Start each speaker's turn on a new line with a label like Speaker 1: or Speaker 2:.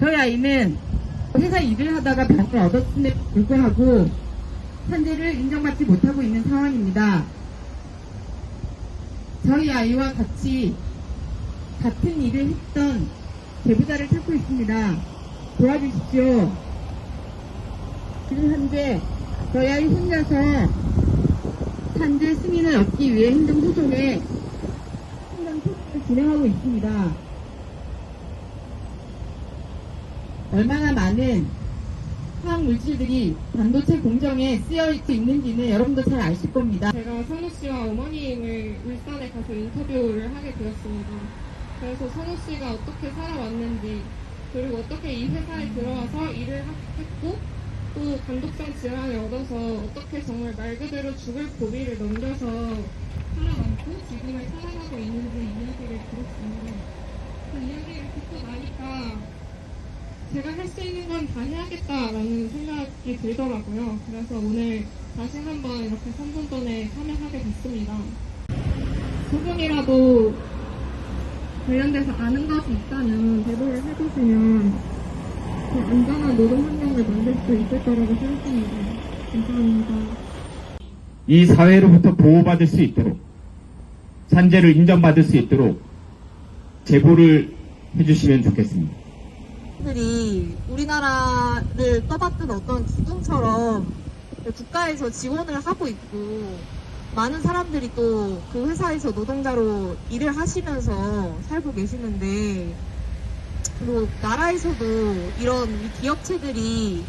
Speaker 1: 저희 아이는 회사 일을 하다가 병을 얻었음에도 불구하고 산재를 인정받지 못하고 있는 상황입니다. 저희 아이와 같이 같은 일을 했던 제보자를 찾고 있습니다. 도와주십시오. 지금 현재 저희 아이 혼자서 산재 승인을 얻기 위해 행정소송에 행정 소송을 진행하고 있습니다. 얼마나 많은 화학 물질들이 반도체 공정에 쓰여 있는지는 여러분도 잘 아실 겁니다.
Speaker 2: 제가 선우 씨와 어머님을 울산에 가서 인터뷰를 하게 되었습니다. 그래서 선우 씨가 어떻게 살아왔는지, 그리고 어떻게 이 회사에 들어와서 일을 하- 했고, 또 감독성 질환을 얻어서 어떻게 정말 말 그대로 죽을 고비를 넘겨서 살아남고 지금을 살아가고 있는지 이야기를 들었습니다. 그 이야기를 듣고 나니까 제가 할 수 있는 건 다 해야겠다라는 생각이 들더라고요. 그래서 오늘 다시 한번 이렇게 선분전에 참여하게 됐습니다. 조금이라도 관련돼서 아는 것이 있다면 제보를 해주시면 더 안전한 노동 환경을 만들 수 있을 거라고 생각합니다. 감사합니다.
Speaker 3: 이 사회로부터 보호받을 수 있도록 산재를 인정받을 수 있도록 제보를 해주시면 좋겠습니다.
Speaker 4: 들이 우리나라를 떠받든 어떤 기둥처럼 국가에서 지원을 하고 있고 많은 사람들이 또 그 회사에서 노동자로 일을 하시면서 살고 계시는데 그리고 나라에서도 이런 이 기업체들이